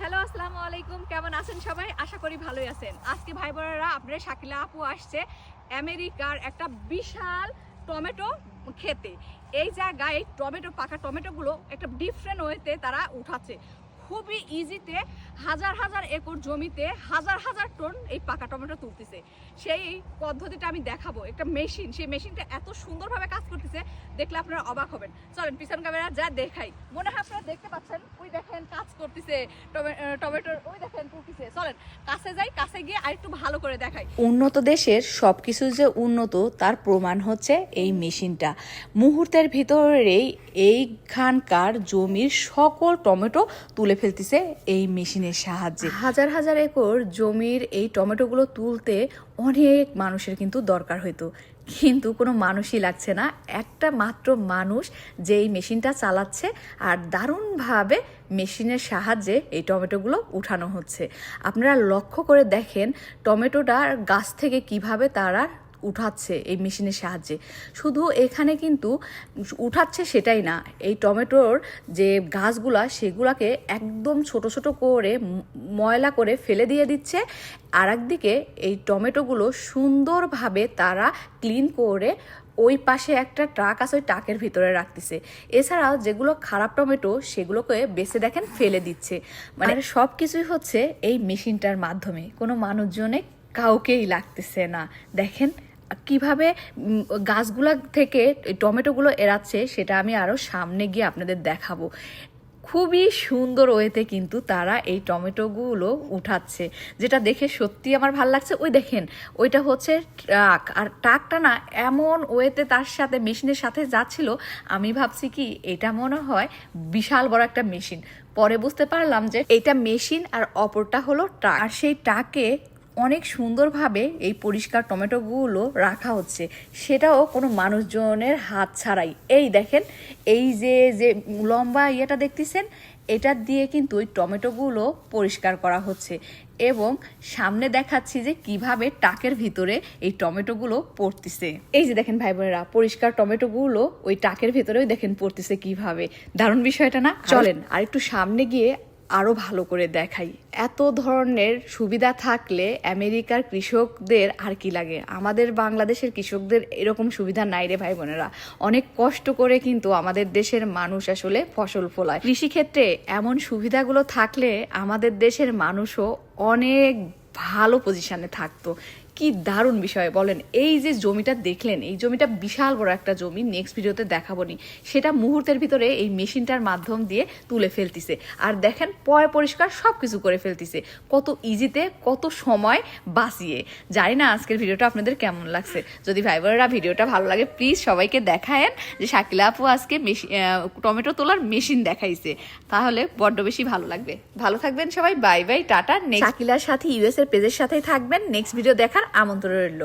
Hello, আসসালামু আলাইকুম। কেমন আছেন সবাই? আশা করি ভালোই আছেন। আজকে ভাই বোনেরা আপনার শাকিলা আপু আসছে আমেরিকার একটা বিশাল টমেটো খেতে। এই জায়গায় টমেটো, পাকা টমেটোগুলো একটা ডিফারেন্ট ওয়েতে তারা উঠাচ্ছে। খুবই ইজিতে হাজার হাজার একর জমিতে হাজার হাজার টন এই পাকা টমেটো তুলতেছে। সেই পদ্ধতিটা আমি দেখাবো। একটা মেশিন সেই মেশিনটা এত সুন্দরভাবে কাজ করতেছে, দেখলে আপনারা অবাক হবেন। চলেন, পিছন ক্যামেরা যা দেখাই। মনে হয় আপনারা দেখতে পাচ্ছেন, ওই দেখেন কাজ করতেছে, টমে- টমেটোর, ওই দেখেন তুলতেছে। চলেন, কাছে যাই, কাছে গিয়ে আরেকটু ভালো করে দেখাই। উন্নত দেশের সব কিছু যে উন্নত, তার প্রমাণ হচ্ছে এই মেশিনটা মুহূর্তের ভিতরেই এইখানকার জমির সকল টমেটো তুলে ফেলতেছে এই মেশিনের সাহায্যে। হাজার হাজার একর জমির এই টমেটোগুলো তুলতে অনেক মানুষের কিন্তু দরকার হইতো। কিন্তু কোনো মানুষই লাগছে না। একটা মাত্র মানুষ যে এই মেশিনটা চালাচ্ছে আর দারুণভাবে মেশিনের সাহায্যে এই টমেটোগুলো উঠানো হচ্ছে। আপনারা লক্ষ্য করে দেখেন টমেটোটার গাছ থেকে কীভাবে তারা উঠাচ্ছে এই মেশিনের সাহায্যে। শুধু এখানে কিন্তু উঠাচ্ছে সেটাই না এই টমেটোর যে গাছগুলা সেগুলাকে একদম ছোট ছোট করে ময়লা করে ফেলে দিয়ে দিচ্ছে। আর একদিকে এই টমেটোগুলো সুন্দরভাবে তারা ক্লিন করে ওই পাশে একটা ট্রাক আছে ওই ট্রাকের ভিতরে রাখতেছে। এছাড়াও যেগুলো খারাপ টমেটো সেগুলোকে বেছে দেখেন ফেলে দিচ্ছে। মানে সব কিছুই হচ্ছে এই মেশিনটার মাধ্যমে। কোনো মানুষজনে কাউকেই লাগতেছে না। দেখেন কীভাবে গাছগুলা থেকে টমেটোগুলো এড়াচ্ছে সেটা আমি আরও সামনে গিয়ে আপনাদের দেখাবো। খুবই সুন্দর ওয়েতে কিন্তু তারা এই টমেটোগুলো উঠাচ্ছে, যেটা দেখে সত্যি আমার ভালো লাগছে। ওই দেখেন, ওইটা হচ্ছে ট্রাক, আর ট্রাকটা না এমন ওয়েতে তার সাথে, মেশিনের সাথে যাচ্ছিল। আমি ভাবছি কি, এটা মনে হয় বিশাল বড় একটা মেশিন। পরে বুঝতে পারলাম যে এটা মেশিন আর অপরটা হলো ট্রাক। আর সেই ট্রাকে অনেক সুন্দরভাবে এই পরিষ্কার টমেটোগুলো রাখা হচ্ছে। সেটাও কোনো মানুষজনের হাত ছাড়াই। এই দেখেন এই যে যে লম্বা ইয়েটা দেখতেছেন এটা দিয়ে কিন্তু ওই টমেটোগুলো পরিষ্কার করা হচ্ছে এবং সামনে দেখাচ্ছি যে কীভাবে টাকের ভিতরে এই টমেটোগুলো পড়তেছে। এই যে দেখেন ভাই বোনেরা পরিষ্কার টমেটোগুলো ওই টাকের ভিতরেও দেখেন পড়তেছে কীভাবে। দারুণ বিষয়টা না? চলেন আর একটু সামনে গিয়ে আরও ভালো করে দেখাই। এত ধরনের সুবিধা থাকলে আমেরিকার কৃষকদের আর কি লাগে? আমাদের বাংলাদেশের কৃষকদের এরকম সুবিধা নাই রে ভাই বোনেরা অনেক কষ্ট করে কিন্তু আমাদের দেশের মানুষ আসলে ফসল ফলায়। কৃষিক্ষেত্রে এমন সুবিধাগুলো থাকলে আমাদের দেশের মানুষও অনেক ভালো পজিশনে থাকতো। কি দারুণ বিষয় বলেন। এই যে জমিটা দেখলেন, এই জমিটা বিশাল বড় একটা জমি নেক্সট ভিডিওতে দেখাবো নি। সেটা মুহূর্তের ভিতরে এই মেশিনটার মাধ্যম দিয়ে তুলে ফেলতিছে। আর দেখেন, পয় পরিষ্কার সব কিছু করে ফেলতিছে। কত ইজিতে কত সময় বাঁচিয়ে। জানি না আজকের ভিডিওটা আপনাদের কেমন লাগছে। যদি ভাই বোনেরা ভিডিওটা ভালো লাগে প্লিজ সবাইকে দেখায়েন যে শাকিলা আপু আজকে টমেটো তোলার মেশিন দেখাইছে। তাহলে বড্ড বেশি ভালো লাগবে। ভালো থাকবেন সবাই বাই বাই টাটা শাকিলার সাথে ইউএস এর পেজের সাথেই থাকবেন। নেক্সট ভিডিও দেখার আমন্ত্রণ রইল